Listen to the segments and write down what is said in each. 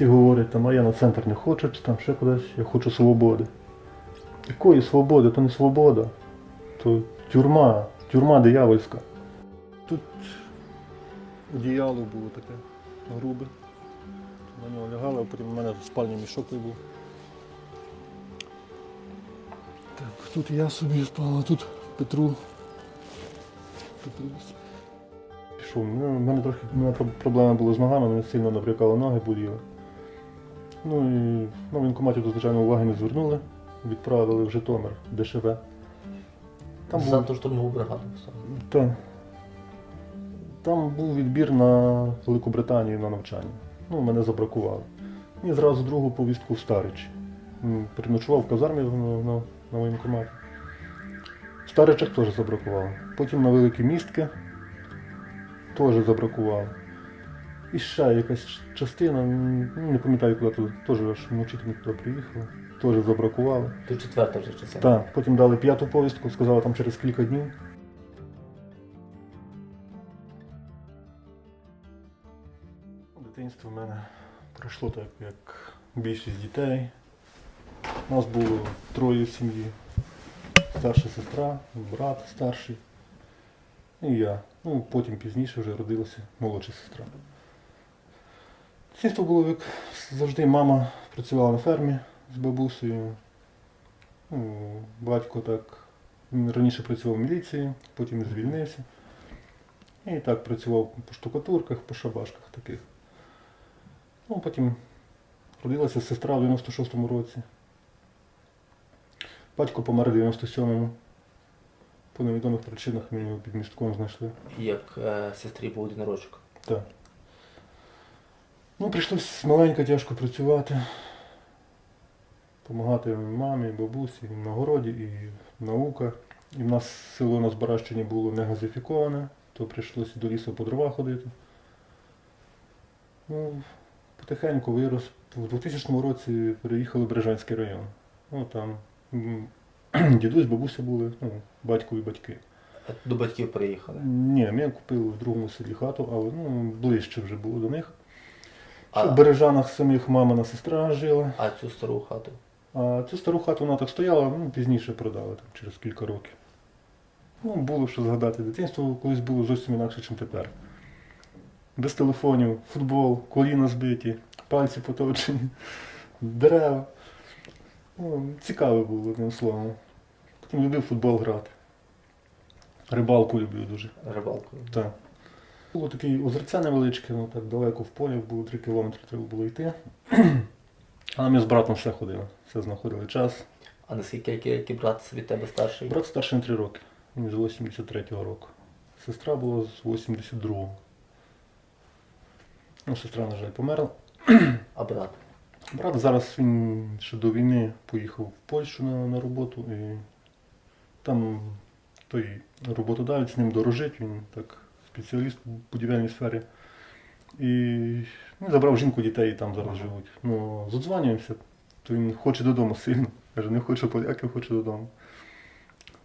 Всі говорять, там, а я на центр не хочу, чи там ще кудись, я хочу свободи. Якої свободи? То не свобода. То тюрма, тюрма диявольська. Тут одіяло було таке грубе. На нього лягали, а потім у мене спальний мішок той був. Так, тут я собі спав, а тут Петру. Петру. Пішов. Ну, У мене трохи у мене проблеми були з ногами, мене сильно набрякали ноги боліли. Ну і в воєнкоматі тут, звичайно, уваги не звернули. Відправили в Житомир, ДШВ. Там За був, те, що штурмову бригаду та, там був відбір на Велику Британію на навчання. Ну, мене забракували. І зразу другу повістку в Старичі. М, Переночував в казармі на, на, на воєнкоматі. В Старичах теж забракували. Потім на Великі Містки теж забракували. І ще якась частина, ну, не пам'ятаю, куди туди, теж аж вночі туди приїхали, теж забракували. Тут четверта вже частина. Так, потім дали п'яту повістку, сказали там через кілька днів. Дитинство в мене пройшло так, як більшість дітей. У нас було троє в сім'ї. Старша сестра, брат старший. І я. Ну, потім пізніше вже родилася молодша сестра. Дитинство було як завжди мама працювала на фермі з бабусею. Ну, батько так раніше працював в міліції, потім звільнився. І так працював по штукатурках, по шабашках таких. Ну, потім родилася сестра в 96-му році. Батько помер в 97-му. По невідомих причинах ми його під містком знайшли. Як е, сестрі був одинорочок. Так. Ну, прийшлось маленько тяжко працювати. Помагати мамі, бабусі, і на городі, і наука. І в нас село на Збаращині було не газифіковане, то прийшлося до лісу по дрова ходити. Ну, потихеньку вирос. У 2000 році переїхали в Бережанський район. Ну, там дідусь, бабуся були, ну, батько і батьки. До батьків приїхали. Ні, ми купили в другому селі хату, але ну, ближче вже було до них. А- Що в Бережанах самих мамина сестра жила. А цю стару хату. А цю стару хату вона так стояла, ну, пізніше продали там, через кілька років. Ну, було що згадати. Дитинство колись було зовсім інакше, ніж тепер. Без телефонів, футбол, коліна збиті, пальці потовчені, дерева. Ну, цікаво було, одним словом. Потім любив футбол грати. Рибалку люблю дуже. Рибалкою. Так. Було таке озерце невеличке, ну так далеко в полі, було 3 кілометри треба було йти. Але ми з братом все ходили, все знаходили час. А наскільки який, який брат від тебе старший? Брат старший на 3 роки, він з 83-го року. Сестра була з 82-го. Ну, сестра, на жаль, померла. А брат? Брат зараз він ще до війни поїхав в Польщу на, на роботу і там той роботодавець з ним дорожить, він так спеціаліст в будівельній сфері. І він забрав жінку дітей і там зараз живуть. Ну, задзванюємося, то він хоче додому сильно. Каже, не хочу поляків, хочу додому.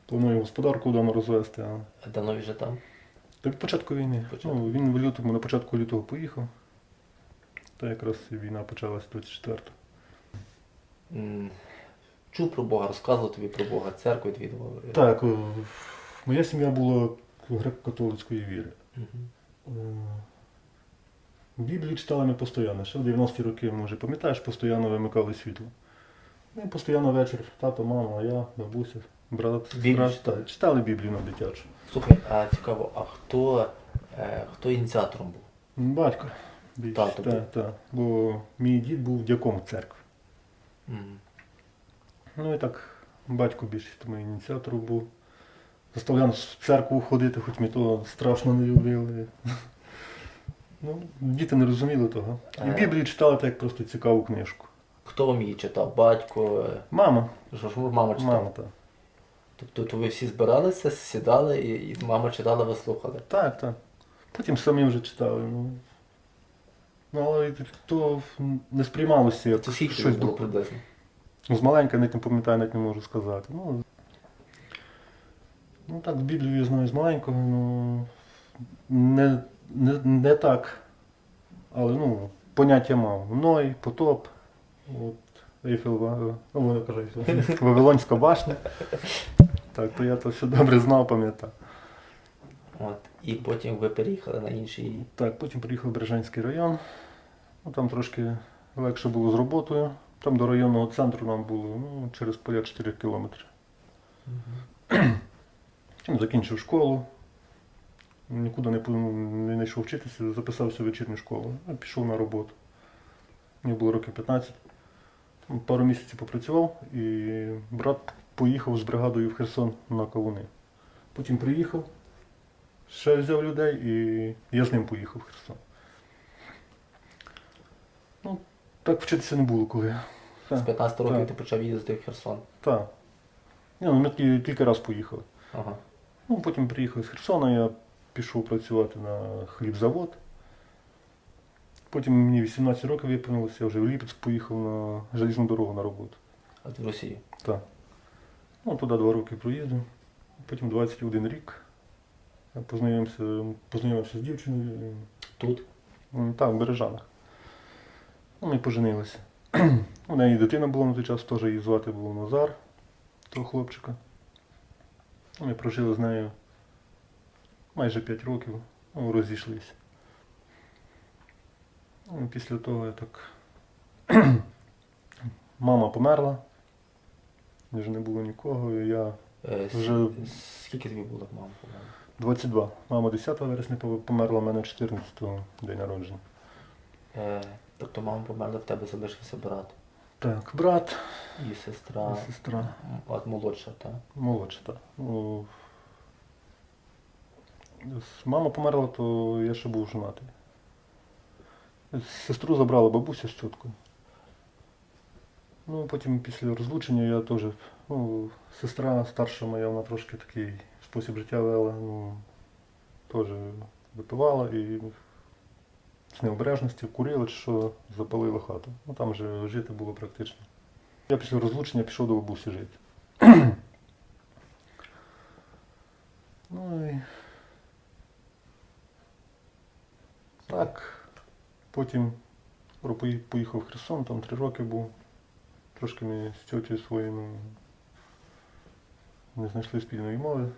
Планує господарку вдома розвести. А... А Давно він вже там? Та від початку війни. Початку. Ну, він в лютому, на початку лютого поїхав. Та якраз війна почалась 24 М, Чув про Бога, розказував тобі про Бога, церкву відвідував. Так, е, моя сім'я була греко-католицької віри. Мгм. Е, Біблію читали ми постійно. Ще в 90-ті роки, може, пам'ятаєш, постійно вимикали світло. Ми постійно вечір, тато, мама, я, бабуся, брат, Біблію сестра, читали? читали Біблію на дитячу. Слухай, а цікаво, а хто, е, хто ініціатором був? Батько. більше, Тато та, був. та. Бо мій дід був дяком церкви. М. Ну і так, батько більшість тому ініціатором був. Заставляв нас в церкву ходити, хоч ми того страшно не любили. Ну, діти не розуміли того. І Е. Біблію читали так як просто цікаву книжку. Хто вам її читав? Батько? Мама, Що ж мама читала? мама, так. Тобто то ви всі збиралися, сідали і, і мама читала, ви слухали. Так, так. Потім самі вже читали. Ну, ну але то не сприймалося як Це скільки щось було приблизно? Ну, з маленька навіть не пам'ятаю, навіть не можу сказати. Ну, ну так, Біблію знаю з маленького, ну не, не, не так. Але ну, поняття мав. Ной, потоп, от, Ейфелева, ну, Вавилонська башня. Так, то я то все добре знав, пам'ятав. От. І потім ви переїхали на інший. Так, потім приїхав в Бережанський район. Ну, там трошки легше було з роботою. Там до районного центру нам було ну, через поля 4 кілометри. Потім закінчив школу. Нікуди не, не знайшов вчитися, записався в вечірню школу. Пішов на роботу. Мені було років 15. Пару місяців попрацював і брат поїхав з бригадою в Херсон на кавуни. Потім приїхав, ще взяв людей і я з ним поїхав в Херсон. Ну, так вчитися не було коли. З 15 років так. ти почав їздити в Херсон. Так. Ні, ну, ми кі- кілька разів поїхали. Ага. Ну, потім приїхав з Херсона, я пішов працювати на хлібзавод. Потім мені 18 років виповнилося, я вже в Ліпецьк поїхав на залізну дорогу на роботу. От в Росії. Так. Ну, туди два роки проїздив. Потім 21 рік. Я познайомився, познайомився з дівчиною. Тут. М, Там, в Бережанах. Ну, ми поженилися. У неї дитина була на той час, теж її звати був Назар, того хлопчика. Ми прожили з нею майже 5 років, ну, розійшлися. Ну, після того я так. Мама померла, вже не було нікого, і я Е, Вже- Скільки тобі було, мам, по-моєму? 22. Мама 10 вересня померла, в мене 14 день народження. Е, тобто мама померла, в тебе залишився брат Так, брат, і сестра. і сестра. От молодша, так? Молодша, так. Ну, мама померла, то я ще був женатий. Сестру забрала бабуся з тіткою. Ну, потім після розлучення я теж, ну, сестра старша моя, вона трошки такий спосіб життя вела, ну, теж випивала і з необережності курила, чи що запалила хату. Ну там вже жити було практично. Я після розлучення пішов до бабусі жити. Ну і так. Потім поїхав в Херсон, там три роки був. Трошки ми з тьотю своєю ну, не знайшли спільної мови.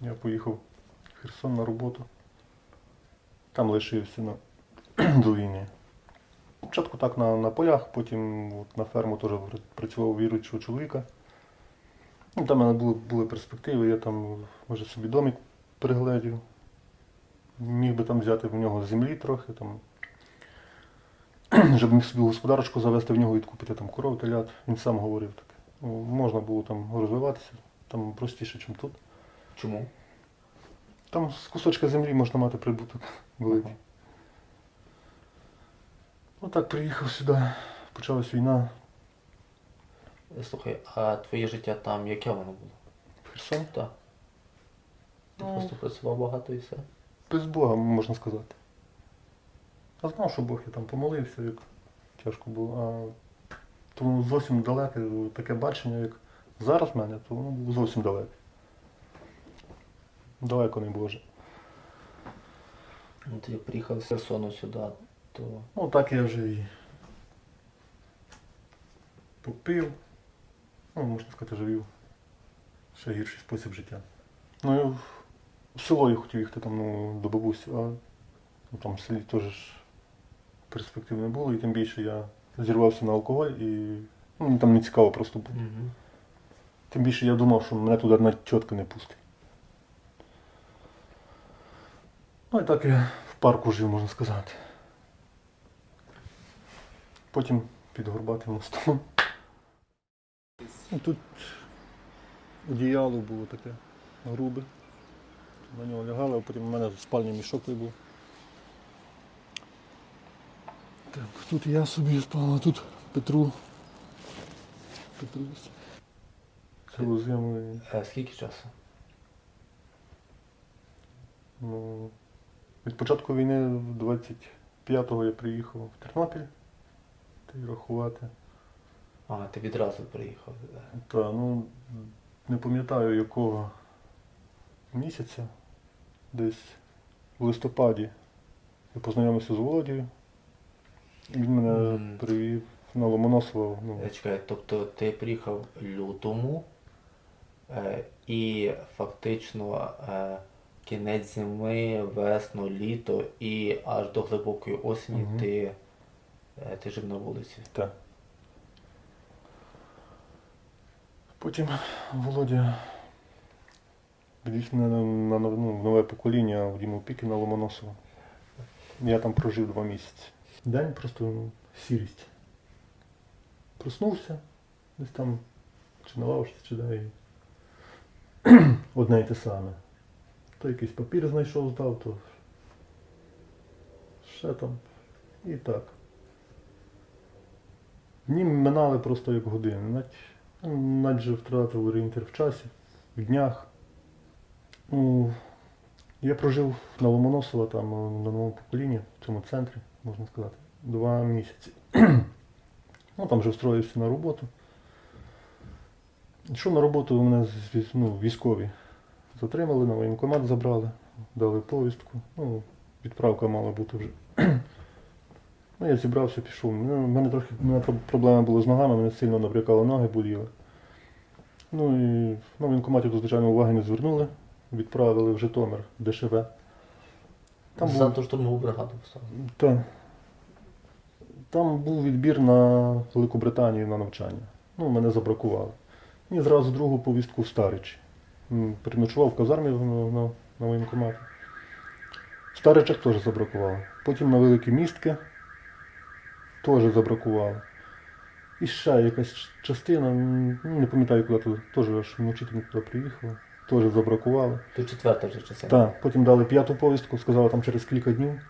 Я поїхав в Херсон на роботу. Там лишився на, до. Спочатку так на, на полях, потім от на ферму теж працював віруючого чоловіка. Ну, там в мене були, були перспективи, я там може собі домик пригледів. Міг би там взяти в нього землі трохи, там, щоб міг собі господарочку завести в нього і купити там коров, телят. Він сам говорив таке. Ну, можна було там розвиватися, там простіше, ніж тут. Чому? Там з кусочка землі можна мати прибуток великий. Ну так, приїхав сюди, почалась війна Е, Слухай, а твоє життя там, яке воно було? Херсон. Так. Ти Ну. просто працював багато і все. Без Бога, можна сказати. Я знав, що Бог я там помолився, як тяжко було. А тому зовсім далеке таке бачення, як зараз в мене, то воно було зовсім далеке. Далеко не Боже. Ну, ти приїхав з Херсону сюди, то Ну так я вже і попив. Ну, можна сказати, живів. Ще гірший спосіб життя. Ну, я в село я хотів їхати там, ну, до бабусі, а ну, там в селі теж перспектив не було, і тим більше я зірвався на алкоголь і ну, мені там не цікаво просто було. угу. Тим більше я думав, що мене туди навіть чітко не пустить. Ну і так я в парку жив, можна сказати. Потім під Горбатим мостом. Тут одіяло було таке грубе. На нього лягали, а потім у мене спальний мішок той був. Так, тут я собі спав, а тут Петру. Петру. Цілу зиму. і, е, скільки часу? Ну, від початку війни 25-го я приїхав в Тернопіль. Й рахувати. А, ти відразу приїхав. Та, ну, не пам'ятаю якого місяця, десь в листопаді я познайомився з Володією. Він мене Мгм. привів на Ломоносова. Ну, Е, Чекай, тобто ти приїхав лютому е, і фактично е, кінець зими, весну, літо і аж до глибокої осені Мгм. ти, е, ти жив на вулиці. так. Потім Володя на, на, нов- ну, нове покоління в Діму Піки на Ломоносова. Я там прожив два місяці. День просто ну, сірість. Проснувся, десь там, чи на лавочці, чи і Одне й те саме. То якийсь папір знайшов, здав, то ще там. І так. Дні минали просто як години. Навіть, ну, навіть же втратив орієнтир в часі, в днях. Ну, я прожив на Ломоносова, там е, на новому поколінні, в цьому центрі, можна сказати, два місяці. ну, там вже встроївся на роботу. Йшов на роботу, у мене ну, військові затримали, на воєнкомат забрали, дали повістку. Ну, відправка мала бути вже. Ну, я зібрався, пішов. Ну, У мене трохи у мене про- проблема була з ногами, мене сильно набрякало ноги боліли. Ну і на воєнкоматі тут, звичайно, уваги не звернули. Відправили в Житомир ДШВ. Там За був, ту штурмову бригаду поставив. та, там був відбір на Велику Британію на навчання. Ну, мене забракували. І зразу другу повістку в Старичі. Переночував в казармі на, на, на воєнкоматі. В Старичах теж забракували. Потім на Великі Містки теж забракували. І ще якась частина, ну, не пам'ятаю, куди туди, теж аж вночі туди приїхали, теж забракували. Тут четверта вже частина. Так, потім дали п'яту повістку, сказали там через кілька днів.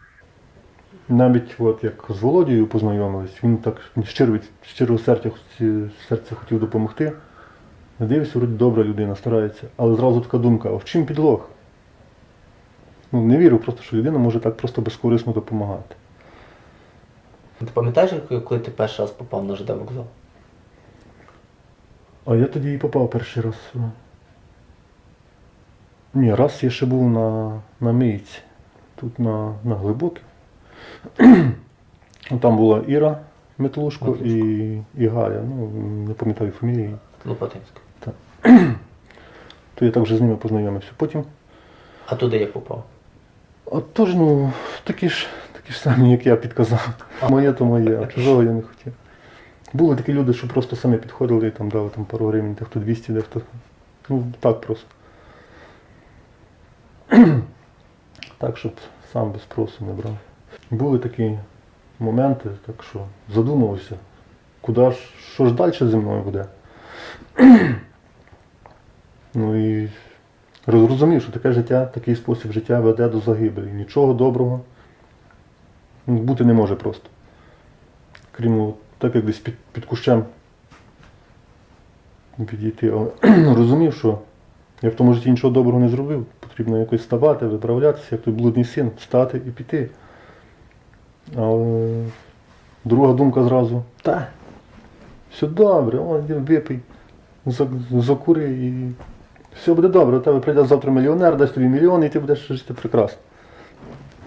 Навіть от як з Володією познайомились, він так щиро від щирого серця, серця хотів допомогти. Дивився, вроді добра людина, старається. Але зразу така думка, а в чим підлог? Ну, не вірю просто, що людина може так просто безкорисно допомагати. Ти пам'ятаєш, коли ти перший раз попав на ЖД вокзал? А я тоді і попав перший раз. Ні, раз я ще був на, на мийці. Тут на, на глибокій. Ну, Там була Іра Метлушко і, і Галя. Ну, не пам'ятаю фамілії. Лопатинська. То я так вже з ними познайомився. Потім. А туди як попав? А теж, ну, такі ж, такі ж самі, як я підказав. Моє то моє, а чужого я не хотів. Були такі люди, що просто самі підходили і там дали там пару гривень, дехто 200, дехто. Ну, так просто. так, щоб сам без спросу не брав. Були такі моменти, так що задумувався, куди ж, що ж далі зі мною буде. ну і розумів, що таке життя, такий спосіб життя веде до загибелі. Нічого доброго бути не може просто. Крім так як десь під, під кущем підійти. Але розумів, що я в тому житті нічого доброго не зробив. Потрібно якось вставати, виправлятися, як той блудний син, встати і піти. Але друга думка зразу, та, все добре, о, йди випий, закури і все буде добре. У тебе прийде завтра мільйонер, дасть тобі мільйон і ти будеш жити прекрасно.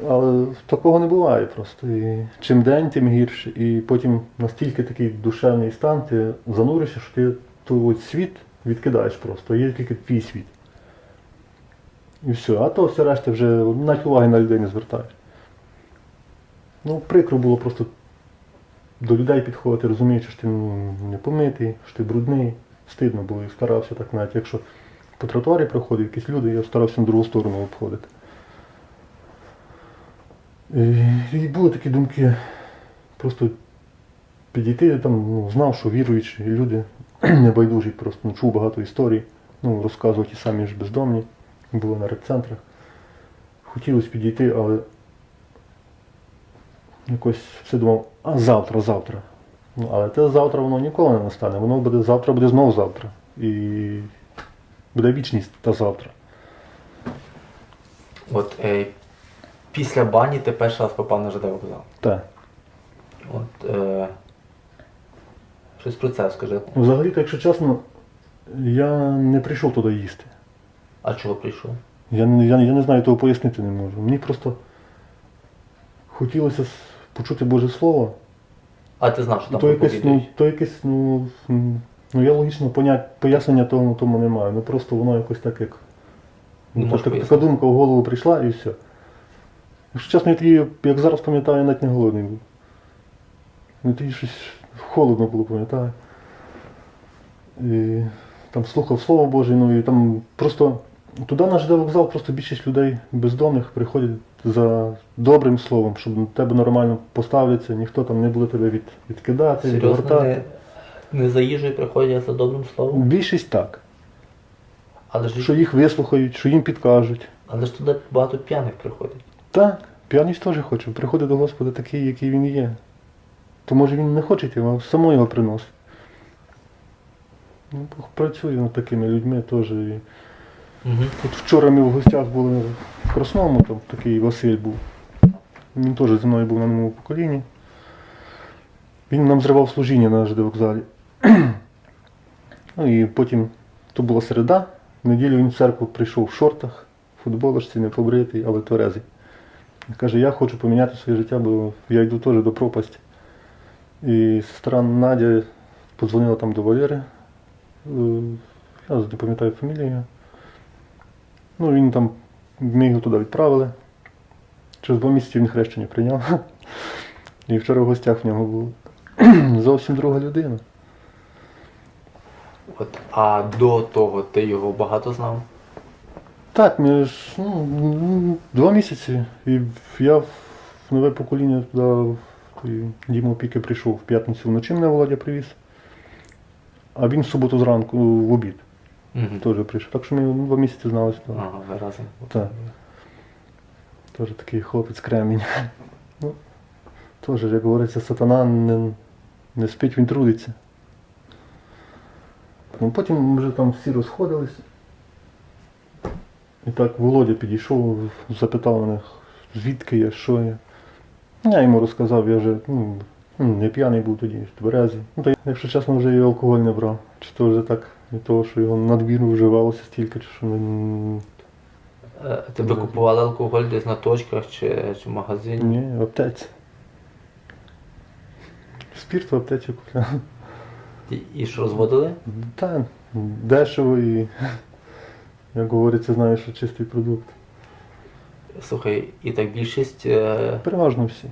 Але такого не буває просто. І чим день, тим гірше. І потім настільки такий душевний стан, ти зануришся, що ти той світ відкидаєш просто. Є тільки твій світ. І все. А то все решта вже навіть уваги на людей не звертаєш. Ну, прикро було просто до людей підходити, розуміючи, що ти не помитий, що ти брудний. Стидно було і старався так навіть, якщо по тротуарі проходять якісь люди, я старався на другу сторону обходити. І, і були такі думки, просто підійти там, ну, знав, що віруючі люди небайдужі, просто ну, чув багато історій, ну, розказував ті самі ж бездомні, були на репцентрах. Хотілося підійти, але якось все думав, а завтра, завтра. Ну, але те завтра воно ніколи не настане, воно буде завтра буде знову завтра. І буде вічність та завтра. От е, після бані ти перший раз попав на ЖД вокзал. Так. От, е, щось про це скажи. Взагалі-то, якщо чесно, я не прийшов туди їсти. А чого прийшов? Я, не- я, я не знаю, того пояснити не можу. Мені просто хотілося с- почути Боже Слово А ти знав, що там То якесь, ну, проповідують? то якесь, ну, м, ну я логічно понять, пояснення тому, тому не маю. Ну просто воно якось так як. Ну, так, така думка в голову прийшла і все. Якщо чесно, я тоді, як зараз пам'ятаю, я навіть не голодний був. Ну тоді щось холодно було, пам'ятаю. І там слухав Слово Боже, ну і там просто туди на ЖД вокзал просто більшість людей бездомних приходять за добрим словом, щоб на тебе нормально поставляться, ніхто там не буде тебе від, відкидати, відвертати. Не, за їжею приходять за добрим словом? Більшість так. Але ж, Що їх вислухають, що їм підкажуть. але ж туди багато п'яних приходять. Так, п'яність теж хоче. Приходить до Господа такий, який він є. То може він не хоче йти, а само його приносить. Ну, Бог працює над такими людьми теж. І Угу. От вчора ми в гостях були в Красному, там такий Василь був. Він теж зі мною був на новому поколінні. Він нам зривав служіння на ЖД вокзалі. Ну і потім, то була середа, в неділю він в церкву прийшов в шортах, в футболочці, не побритий, але тверезий. Каже, я хочу поміняти своє життя, бо я йду теж до пропасті. І сестра Надя подзвонила там до Валери. Е, Я не пам'ятаю фамілію. Ну, він там, ми його туди відправили. Через два місяці він хрещення прийняв. І вчора в гостях в нього був зовсім друга людина. От, а до того ти його багато знав? Так, ми ж ну, два місяці. І я в нове покоління туди в той дім опіки прийшов в п'ятницю вночі мене Володя привіз. А він в суботу зранку в обід Угу. теж прийшов. Так що ми ну, два місяці зналися. Ага, ви разом. Так. Теж такий хлопець кремінь. Ну, теж, як говориться, сатана не, не спить, він трудиться. Ну, потім ми вже там всі розходились. І так Володя підійшов, запитав мене, звідки я, що я. Я йому розказав, я вже ну, ну, не п'яний був тоді, тверезий. Ну, то, якщо чесно, вже і алкоголь не брав. Чи то вже так від того, що його надмірно вживалося стільки, чи що не, Тебе купували алкоголь десь на точках чи, чи в магазині? Ні, в аптеці. Спірт в аптеці купляв. І, і що розводили? Та дешево і, як говориться, знаєш, що чистий продукт. Слухай, і так більшість, е, Переважно всі.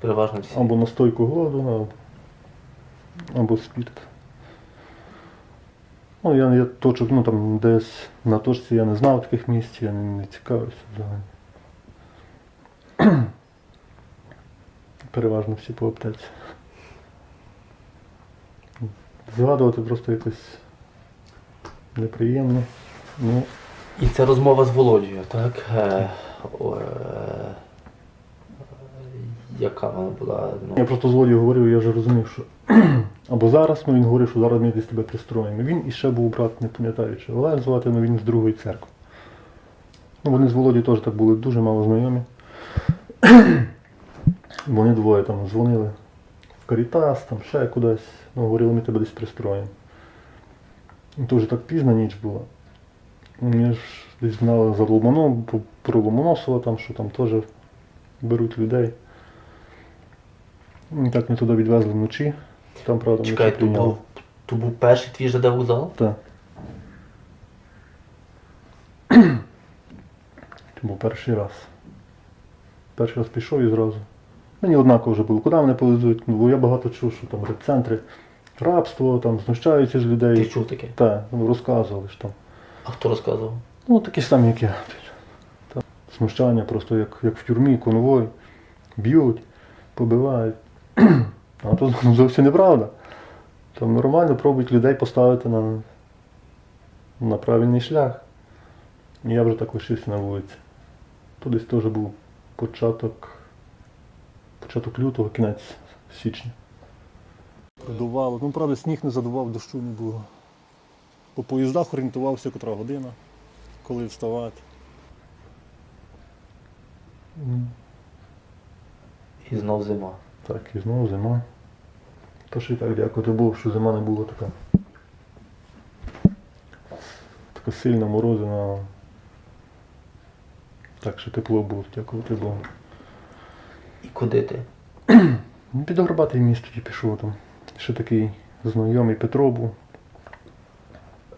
переважно всі. Або настойку голоду, або, або спірт. Ну, я, я точок, ну там десь на точці я не знав таких місць, я не, не цікавився взагалі. Переважно всі по аптеці. Згадувати просто якось неприємно. Ну, І це розмова з Володією, так? Е, о, е, яка вона була? Я Ну, просто з Володією говорив, я вже розумів, що або зараз, ну він говорив, що зараз ми десь тебе пристроїмо. Він іще був брат, не пам'ятаю, чи Олег звати, але він з другої церкви. Ну, вони з Володією теж так були дуже мало знайомі. Вони двоє там дзвонили Карітас, там ще кудись, ну, говорили, ми тебе десь пристроїмо. І то вже так пізна ніч була. Ми ж десь знали за Ломоно, про Ломоносова, там, що там теж беруть людей. І так ми туди відвезли вночі. Там, правда, чекай, то був, то був перший твій ЖД вокзал? Так. Це був перший раз. Перший раз пішов і зразу. Мені однаково вже було, куди мене повезуть, Ну, бо я багато чув, що там репцентри, рабство, там знущаються з Ти людей. чув таке? Так, ну, розказували ж там. А хто розказував? Ну, такі самі, як я. Там, Смущання просто як, як в тюрмі, конвой. Б'ють, побивають. А то ну, зовсім неправда. Там нормально пробують людей поставити на, на правильний шлях. І я вже так лишився на вулиці. То десь теж був початок, початок лютого, кінець січня. Продувало. Ну, правда, сніг не задував, дощу не було. По поїздах орієнтувався, котра година, коли вставати. І знов зима. Так, і знову зима. Та ще й так дякувати Богу, що зима не була така. Така сильна морозина. Так що тепло було, дякувати Богу. І куди ти? Ну, Під Горбатий міст тоді пішов там. Ще такий знайомий Петро був.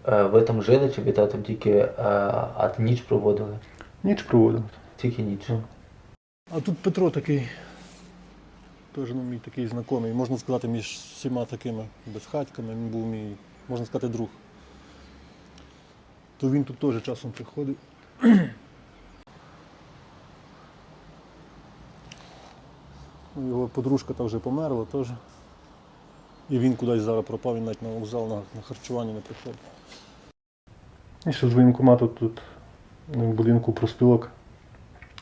Е, Ви там жили чи ви там тільки е, а ніч проводили? Ніч проводив. Тільки ніч. А тут Петро такий, теж ну, мій такий знайомий, можна сказати, між всіма такими безхатьками, він був мій, можна сказати, друг. То він тут теж часом приходив. Його подружка та вже померла теж. І він кудись зараз пропав, він навіть на вокзал на, на харчування не приходить. І ще з воєнкомату тут в будинку проспілок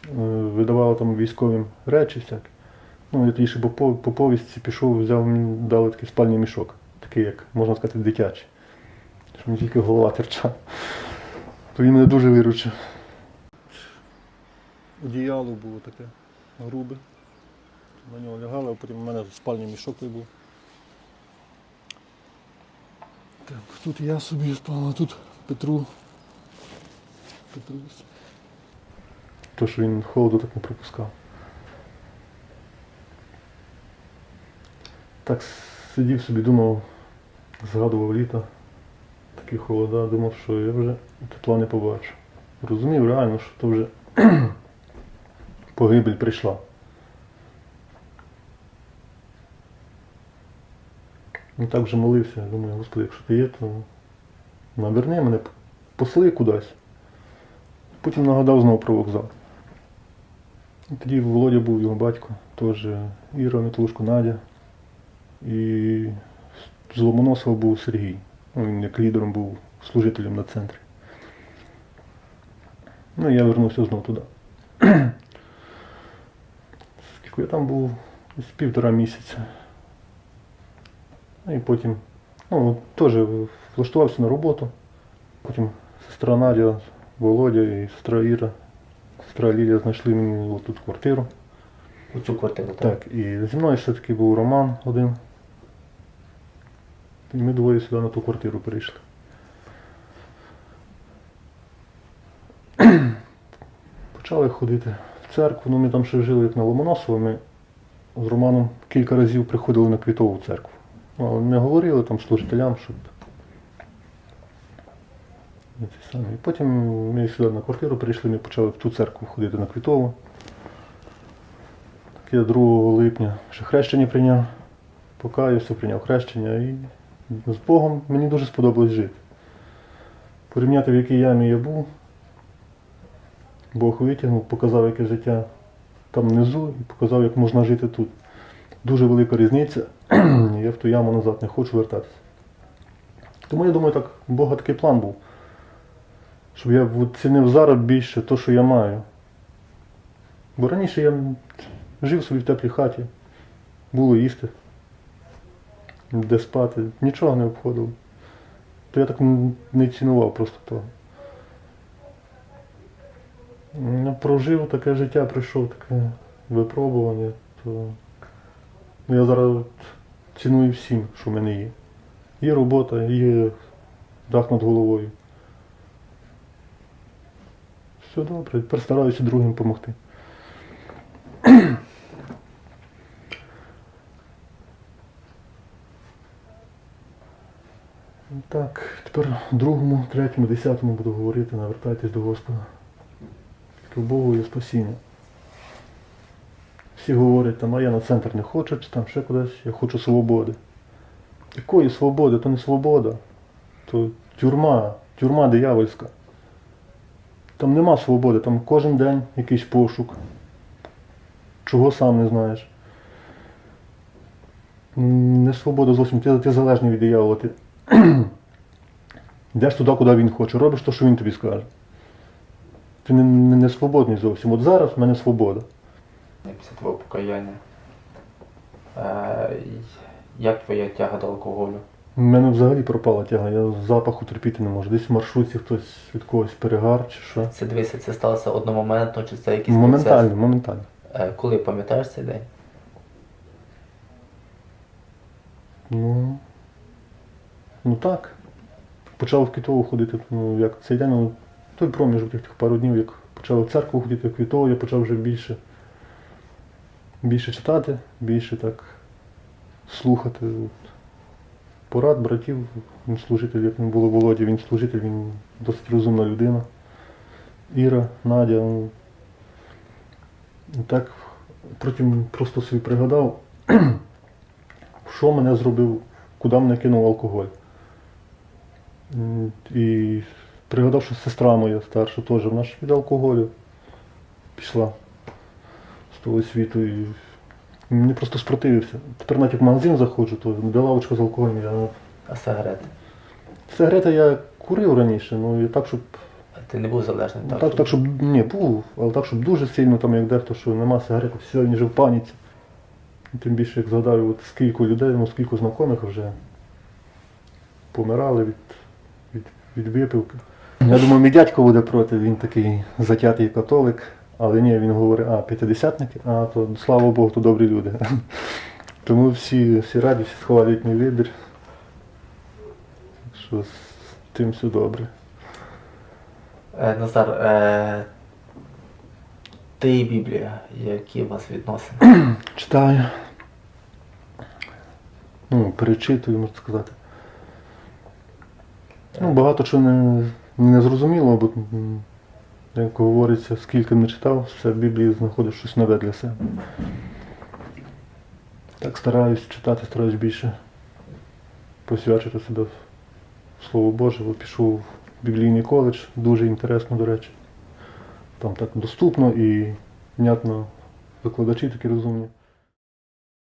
е, видавали там військовим речі всякі. Ну, я тоді ще по, по повістці пішов, взяв, мені дали такий спальний мішок, такий, як можна сказати, дитячий. Щоб не тільки голова терчала. То він мене дуже виручив. Одіяло було таке грубе. На нього лягали, а потім у мене спальний мішок той був. Так, тут я собі спав, а тут Петру. Петрусь. То, що він холоду так не пропускав. Так сидів собі, думав, згадував літо, такі холода, думав, що я вже тепла не побачу. Розумів реально, що то вже погибель прийшла. І так вже молився, думаю, Господи, якщо ти є, то наверни мене, посли кудись. Потім нагадав знову про вокзал. І тоді Володя був його батько, теж Іра, Мітолушко, Надя. І з Ломоносова був Сергій. Ну, він як лідером був служителем на центрі. Ну і я вернувся знову туди. Скільки я там був десь півтора місяця. Ну і потім ну, теж влаштувався на роботу. Потім сестра Надя, Володя і сестра Іра, сестра Лілія знайшли мені тут квартиру. У цю квартиру, так? Так, і зі мною ще такий був Роман один. І ми двоє сюди на ту квартиру перейшли. Почали ходити в церкву, ну ми там ще жили як на Ломоносово, ми з Романом кілька разів приходили на квітову церкву. Але не говорили там служителям, щоб. І потім ми сюди на квартиру перейшли, ми почали в ту церкву ходити на квітову. Так я 2 липня ще хрещення прийняв, покаявся, прийняв хрещення і з Богом мені дуже сподобалось жити. Порівняти, в якій ямі я був, Бог витягнув, показав, яке життя там внизу і показав, як можна жити тут. Дуже велика різниця. Я в ту яму назад не хочу вертатися. Тому я думаю, так, Бога такий план був. Щоб я от цінив зараз більше те, що я маю. Бо раніше я жив собі в теплій хаті, було їсти, де спати, нічого не обходило. То я так не цінував просто того. Я прожив таке життя, пройшов таке випробування, то ну, я зараз ціную всім, що в мене є. Є робота, є дах над головою. Все добре, тепер стараюся другим допомогти. Так, тепер другому, третьому, десятому буду говорити, навертайтесь до Господа. Є спасіння. Всі говорять, там, а я на центр не хочу, чи там ще кудись, я хочу свободи. Якої свободи? То не свобода. То тюрма, тюрма диявольська. Там нема свободи, там кожен день якийсь пошук. Чого сам не знаєш. Не свобода зовсім, ти, ти залежний від диявола. Ти йдеш туди, куди він хоче, робиш те, що він тобі скаже. Ти не, не, не свободний зовсім. От зараз в мене свобода. Після твого покаяння. Е, як твоя тяга до алкоголю? У мене взагалі пропала тяга, я запаху терпіти не можу. Десь в маршрутці хтось від когось перегар чи що. Це дивися, це сталося одномоментно, чи це якийсь Моментально, моментально. процес? Е, коли пам'ятаєш цей день? Ну, ну так. Почав в Квітову ходити, ну як цей день, ну, той проміжок тих пару днів, як почав в церкву ходити в Квітову, я почав вже більше, більше читати, більше так слухати порад братів. Він служитель, як він було Володя, він служитель, він досить розумна людина. Іра, Надя. ну, так потім просто собі пригадав, що мене зробив, куди мене кинув алкоголь. І пригадав, що сестра моя старша теж, вона ж від алкоголю пішла І мені просто спротивився. Тепер навіть як в магазин заходжу, то де лавочка з алкоголем. Я... А сигарети? Сигарети я курив раніше, ну і так, щоб А Ти не був залежний, так, так? так, щоб ні, був, але так, щоб дуже сильно там, як дехто, що нема сигарети, все, він вже в паніці. Тим більше, як згадаю, от скільки людей, ну скільки знайомих вже помирали від, від, від випивки. Я думаю, мій дядько буде проти, він такий затятий католик, але ні, він говорить, а, п'ятидесятники, а то слава Богу, то добрі люди. Тому всі, всі раді, всі схвалюють мій вибір. Що з тим все добре. Е, Назар, е, ти і Біблія, які у вас відносини? Читаю. Ну, перечитую, можна сказати. Ну, багато чого не, не зрозуміло, бо, як говориться, скільки не читав, все в Біблії знаходиш щось нове для себе. Так стараюсь читати, стараюсь більше посвячити себе в Слово Боже, бо пішов в біблійний коледж, дуже інтересно, до речі. Там так доступно і внятно викладачі такі розумні.